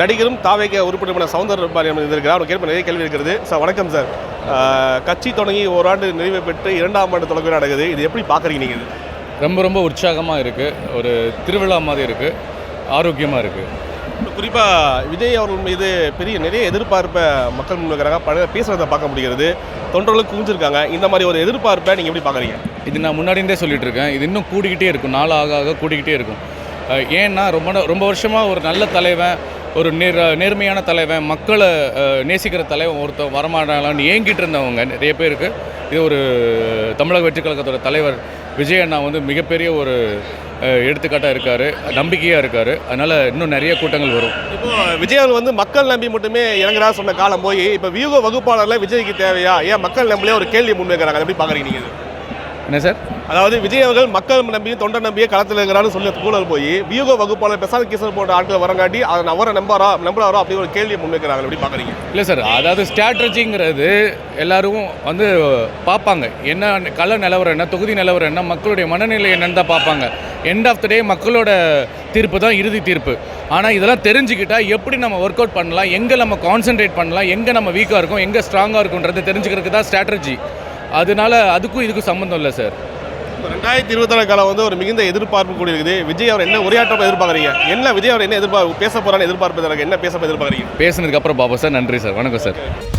நடிகரும் தாவேக உறுப்பினரான சவுந்தர பாலியம் இருக்கிறார் அவர் கேட்ப நிறைய கேள்வி இருக்கிறது. சார் வணக்கம் சார் கட்சி தொடங்கி ஓராண்டு நிறைவு பெற்று இரண்டாம் ஆண்டு தொடங்க நடக்குது. இது எப்படி பார்க்குறீங்க நீங்கள் ரொம்ப ரொம்ப உற்சாகமாக இருக்குது ஒரு திருவிழா மாதிரி இருக்குது ஆரோக்கியமாக இருக்குது குறிப்பாக விஜய் அவர்கள் மீது பெரிய நிறைய எதிர்பார்ப்பை மக்கள் முன்வைக்கிறாங்க பல பேசுகிறத பார்க்க முடிகிறது. தொண்டர்களுக்கு குவிஞ்சிருக்காங்க. இந்த மாதிரி ஒரு எதிர்பார்ப்பை நீங்கள் எப்படி பார்க்குறீங்க? இது நான் முன்னாடியே சொல்லிட்டு இருக்கேன். இது இன்னும் கூடிக்கிட்டே இருக்கும். நாள் ஆக ஆக கூடிக்கிட்டே இருக்கும். ஏன்னா ரொம்ப ரொம்ப வருஷமாக ஒரு நல்ல தலைவன் ஒரு நேர் நேர்மையான தலைவன் மக்களை நேசிக்கிற தலைவன் ஒருத்தன் வரமாட்டாங்களான்னு ஏங்கிட்டு இருந்தவங்க நிறைய பேருக்கு. இது ஒரு தமிழக வெற்றி கழகத்தோட தலைவர் விஜய் அண்ணா வந்து மிகப்பெரிய ஒரு எடுத்துக்காட்டாக இருக்கார் நம்பிக்கையாக இருக்கார். அதனால் இன்னும் நிறைய கூட்டங்கள் வரும். இப்போ விஜய் அவர்கள் வந்து மக்கள் நம்பி மட்டுமே இறங்குறா சொன்ன காலம் போய் இப்போ வியூக வகுப்பாளர்லாம் விஜய்க்கு தேவையா? ஏன் மக்கள் நம்பளே ஒரு கேள்வி முன்வைக்கிறாங்க அதை எப்படி பார்க்குறீங்க நீங்கள் என்ன சார்? அதாவது விஜய் அவர்கள் மக்கள் நம்பியும் தொண்டை நம்பியே களத்தில் இருக்கிறான்னு சொல்லி சூழல் போய் வியூக வகுப்பாளர் பிரசாந்த் கிஷோர் போன்ற ஆட்கள் வரங்காட்டி அதை அவரை நம்புறா நம்புறாரோ அப்படி ஒரு கேள்வியை முன்வைக்கிறாங்க எப்படி பார்க்குறீங்க? இல்லை சார் அதாவது ஸ்ட்ராட்டஜிங்கிறது எல்லாரும் வந்து பார்ப்பாங்க. என்ன கள நிலவரம் என்ன தொகுதி நிலவரம் என்ன மக்களுடைய மனநிலை என்னன்னு தான் பார்ப்பாங்க. எண்ட் ஆஃப் த டே மக்களோட தீர்ப்பு தான் இறுதி தீர்ப்பு. ஆனால் இதெல்லாம் தெரிஞ்சுக்கிட்டா எப்படி நம்ம ஒர்க் அவுட் பண்ணலாம் எங்கே நம்ம கான்சென்ட்ரேட் பண்ணலாம் எங்கே நம்ம வீக்காக இருக்கோம் எங்கே ஸ்ட்ராங்காக இருக்குன்றது தெரிஞ்சுக்கிறதுக்கு தான் ஸ்ட்ராட்டஜி அதனால அதுக்கும் இதுக்கும் சம்மந்தம் இல்லை சார். ரெண்டாயிரத்தி இருபத்தாறு காலம் வந்து ஒரு மிகுந்த எதிர்பார்ப்பு கூடி இருக்குது விஜய் அவர் என்ன உரையாற்ற எதிர்பார்க்குறீங்க? என்ன விஜய் அவர் என்ன எதிர்பார்ப்பு பேச போறான்னு எதிர்பார்ப்பு என்ன பேச எதிர்பார்க்குறீங்க? பேசுனதுக்கு அப்புறம் பாப்போம் சார். நன்றி சார். வணக்கம் சார்.